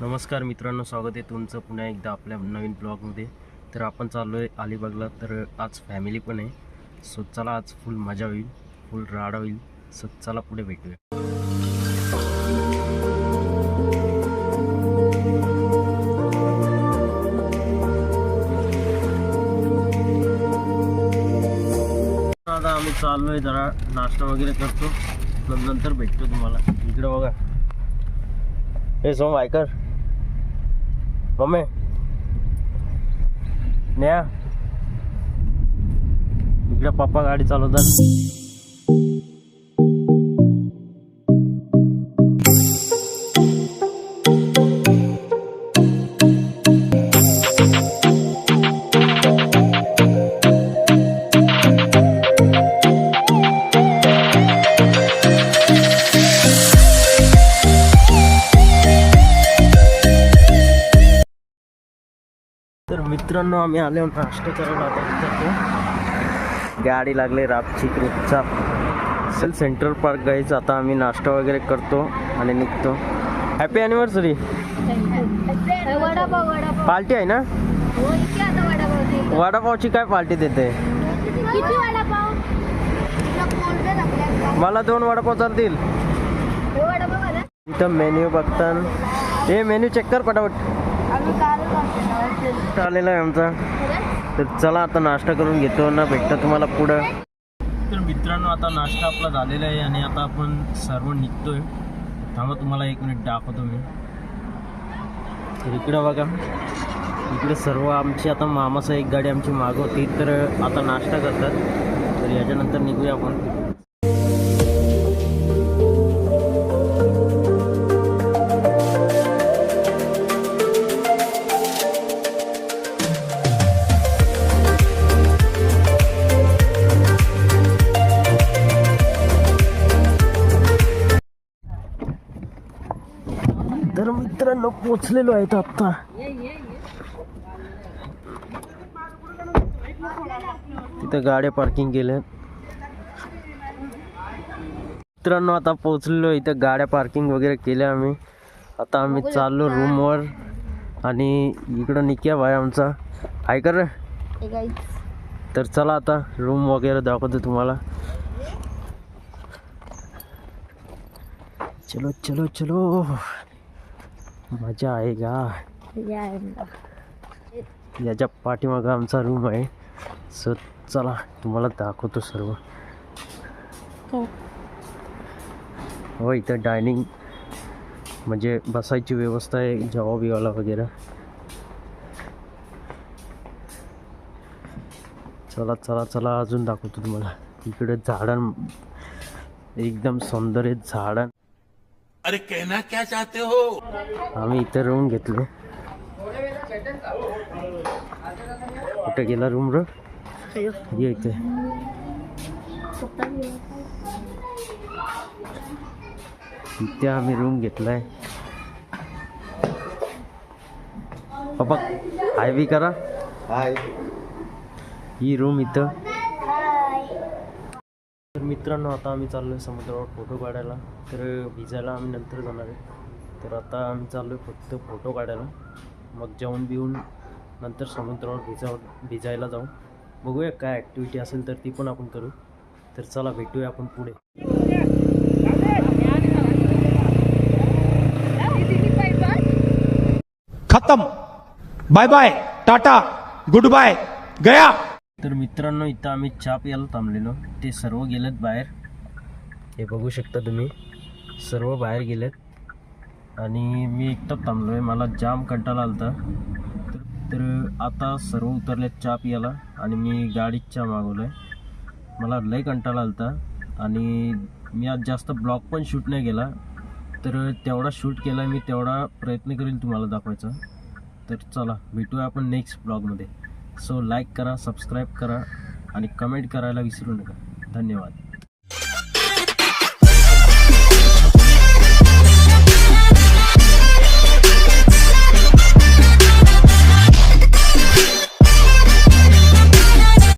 नमस्कार मित्रांनो स्वागत आहे तुमचं पुन्हा एकदा आपल्या नवीन ब्लॉगमध्ये. तर आपण चाललो आहे अलिबागला तर आज फॅमिली पण आहे. सो चला आज फुल मजा होईल फुल राडा होईल. सो चला पुढे भेटूया. आता आम्ही चाललो आहे जरा नाश्ता वगैरे करतो. नंतर भेटतो तुम्हाला. इकडे बघा. हे सोम ऐकर मम्मी न्या इकडे पप्पा गाडी चालवतात. मित्रांनो आम्ही आले नाश्ता करायला आता गाडी लागली रापची ग्रुपचा चल सेंट्रल पार्क जायचं आता आम्ही नाश्ता वगैरे करतो आणि निघतो. हॅपी ॲनिव्हर्सरी पार्टी आहे ना? वडापावची काय पार्टी देते? मला दोन वडापाव चालतील. इथं मेन्यू बघतान. हे मेन्यू चेक कर पटापट. आलेला आहे आमचा. तर चला आता नाश्ता करून घेतो ना भेटतो तुम्हाला पुढं. तर मित्रांनो आता नाश्ता आपला झालेला आहे आणि आता आपण सर्व निघतोय. थांबा तुम्हाला एक मिनिट दाखवतो मी. तर इकडं बघा. इकडे सर्व आमची आता मामाचं एक गाडी आमची मागवती तर आता नाश्ता करतात. तर याच्यानंतर निघूया आपण. मित्रांनो पोचलेलो आहेत आत्ता. तिथं गाड्या पार्किंग केल्या मित्रांनो आता पोचलेलो इथं गाड्या पार्किंग वगैरे केल्या आम्ही. आता आम्ही चाललो रूमवर आणि इकडं निक्या भाई आमचा. आहे कर रे. तर चला आता रूम वगैरे दाखवतो तुम्हाला. चलो चलो चलो. मजा आहे का याच्या पाठीमागं आमचा रूम आहे सो चला तुम्हाला दाखवतो सर्व. हो. इथं डायनिंग म्हणजे बसायची व्यवस्था आहे जेवा बिवाला वगैरे. चला चला चला अजून दाखवतो तुम्हाला. इकडे झाडं एकदम सौंदर्य झाडं. अरे कहना क्या चाहते हो? आम्ही इथे रूम घेतले. कुठे गेला रूम र? ये इथे. इथे आम्ही रूम घेतलाय. पप्पा हाय बी करा. हाय. ही रूम इथं. मित्रांनो आता आम्ही चाललो आहे समुद्रावर फोटो काढायला. तर भिजायला आम्ही नंतर जाणार आहे. तर आता आम्ही चाललो आहे फक्त फोटो काढायला. मग जेवण बिवून नंतर समुद्रावर भिजा भिजायला जाऊ. बघूया काय ॲक्टिव्हिटी असेल तर ती पण आपण करू. तर चला भेटूया आपण पुढे. खतम. Bye bye tata good bye गया. तर मित्रांनो इथं आम्ही चहा प्यायला थांबलेलो. ते सर्व गेलेत बाहेर. हे बघू शकता तुम्ही. सर्व बाहेर गेलेत. आणि मी एकटाच थांबलो आहे मला जाम कंटाळा आला तर तर आता सर्व उतरलेत चहा प्यायला आणि मी गाडीत चहा मागवलो आहे मला लय कंटाळा आला आणि मी आज जास्त ब्लॉग पण शूट नाही केला. तर तेवढा शूट केला. मी तेवढा प्रयत्न करेल तुम्हाला दाखवायचा. तर चला भेटूया आपण नेक्स्ट ब्लॉगमध्ये सो लाईक करा सबस्क्राईब करा आणि कमेंट करायला विसरू नका. धन्यवाद.